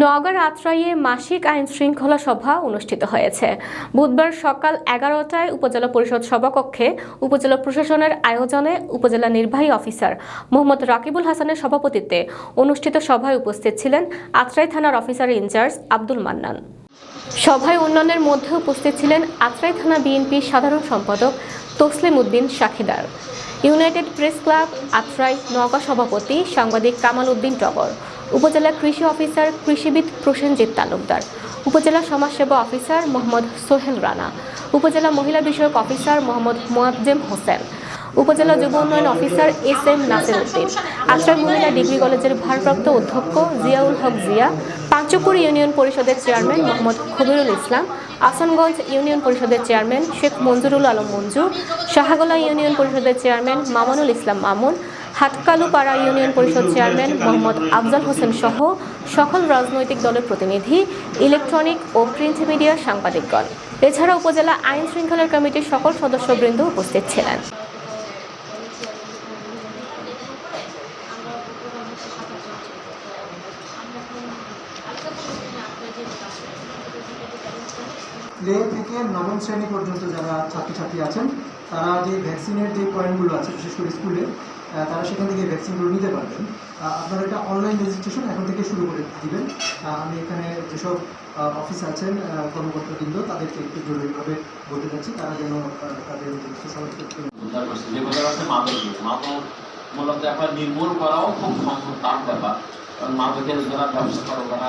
নওগাঁর আত্রাইয়ে মাসিক আইন শৃঙ্খলা সভা অনুষ্ঠিত হয়েছে। বুধবার সকাল এগারোটায় উপজেলা পরিষদ সভাকক্ষে উপজেলা প্রশাসনের আয়োজনে উপজেলা নির্বাহী অফিসার মোহাম্মদ রাকিবুল হাসানের সভাপতিত্বে অনুষ্ঠিত সভায় উপস্থিত ছিলেন আত্রাই থানার অফিসার ইনচার্জ আব্দুল মান্নান। সভায় অন্যান্যের মধ্যে উপস্থিত ছিলেন আত্রাই থানা বিএনপির সাধারণ সম্পাদক Taslim Uddin Sakkhidar. United Press Club Atrai Naogaon সভাপতি সাংবাদিক কামাল উদ্দিন টগর। উপজেলা কৃষি অফিসার, কৃষিবিদ প্রসেনজিৎ তালুকদার, উপজেলা সমাজসেবা অফিসার মোহাম্মদ সোহেল রানা, উপজেলা মহিলা বিষয়ক অফিসার মোহাম্মদ মোয়াজ্জেম হোসেন, উপজেলা যুব উন্নয়ন officer S M Nasir Uddin, আশ্রয় মহিলা ডিগ্রি কলেজের ভারপ্রাপ্ত অধ্যক্ষ জিয়াউল হক জিয়া পাঁচপুর ইউনিয়ন পরিষদের চেয়ারম্যান মোহাম্মদ খবিরুল ইসলাম, আসানগঞ্জ ইউনিয়ন পরিষদের চেয়ারম্যান শেখ মঞ্জুরুল আলম মঞ্জু শাহাগোলা ইউনিয়ন পরিষদের চেয়ারম্যান মামানুল ইসলাম মামুন হাটকালুপাড়া ইউনিয়ন পরিষদ চেয়ারম্যান মোহাম্মদ আফজাল হোসেন সহ সকল রাজনৈতিক দলের প্রতিনিধি, ইলেকট্রনিক ও প্রিন্ট মিডিয়ার সাংবাদিকগণ। এছাড়া উপজেলা আইন শৃঙ্খলা কমিটির সকল সদস্যবৃন্দ উপস্থিত ছিলেন। প্লে থেকে নবম শ্রেণি পর্যন্ত যারা ছাত্রছাত্রী আছেন, তারা যে ভ্যাকসিনের যে পয়েন্টগুলো আছে, বিশেষ করে স্কুলে তারা সেখান থেকে ভ্যাকসিনগুলো নিতে পারবেন। আপনারা একটা অনলাইন রেজিস্ট্রেশন এখন থেকে শুরু করে দিবেন। আমি এখানে যেসব অফিস আছেন কর্মকর্তাবৃন্দ, তাদেরকে একটু জরুরিভাবে বলতে চাচ্ছি। তারা যেন তাদের মাদক মূলত এখন নির্মূল করাও খুব সম্ভব তার ব্যাপার। কারণ মাদকের যারা ব্যবসা করে, তারা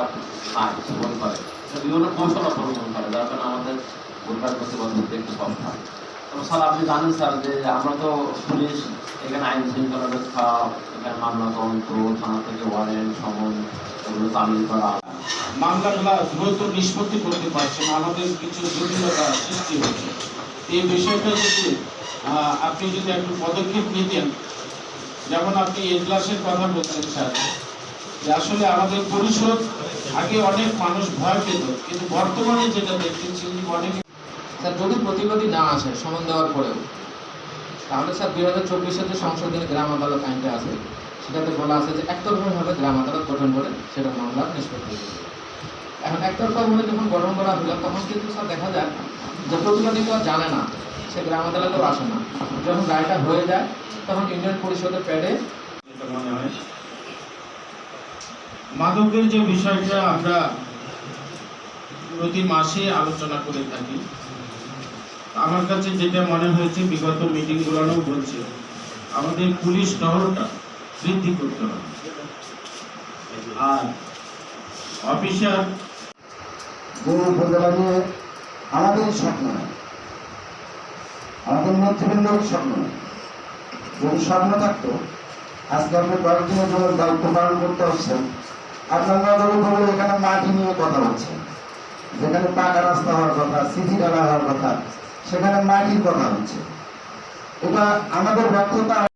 নাই সেবন করে বিভিন্ন কৌশল অবলম্বন করে, যার কারণে আমাদের করতে বলতে একটু কষ্ট হয়। স্যার, আপনি জানেন স্যার যে আমরা তো পুলিশ, এখানে আইন শৃঙ্খলা রক্ষা, এখানে মামলা তদন্ত, থানা থেকে ওয়ারেন্ট সমন, এগুলো করা। মামলাগুলা দ্রুত নিষ্পত্তি করতে পারছে না, আমাদের কিছু জটিলতা সৃষ্টি এই বিষয়টা যদি আপনি যদি একটু পদক্ষেপ নিতেন, যেমন আপনি এজলাসের কথা বলছেন স্যার, যে আসলে আমাদের পরিষদ আগে অনেক মানুষ ভয় পেত, কিন্তু বর্তমানে যেটা দেখতেছি, অনেক স্যার, যদি প্রতিবাদী না আসে, সমন দেওয়ার পরেও, তাহলে স্যার দুই হাজার চব্বিশে যে সংশোধনী গ্রাম আদালত আইনটা আছে, সেটাতে বলা আছে যে একতরফাভাবে গ্রাম আদালত গঠন করে সেটা মামলা নিষ্পত্তি এখন একতরফাভাবে যখন গঠন করা হলো, তখন কিন্তু স্যার দেখা যায় যে প্রতিবাদী তো জানে না, সে গ্রাম আদালতেও আসে না। যখন রায়টা হয়ে যায়, তখন ইউনিয়ন পরিষদের প্যাডে মাদকের যে বিষয়টা আমরা প্রতি মাসে আলোচনা করে থাকি আমার কাছে যেটা মনে হয়েছে, বিগত মিটিংগুলোও বলছে, আমাদের পুলিশ টহলটা বৃদ্ধি করতে হবে। আর অফিসার আমাদের স্বপ্ন আমাদের নেতৃবৃন্দের স্বপ্ন যদি স্বপ্ন থাকতো, আজকে আপনি কয়েকদিনের জন্য দায়িত্ব পালন করতে হচ্ছেন আপনার নজরে পড়লে এখানে মাটি নিয়ে কথা হচ্ছে যেখানে পাকা রাস্তা হওয়ার কথা সিসি ডালা হওয়ার কথা সেখানে মাটির কথা হচ্ছে। ওটা আমাদের ব্যর্থতা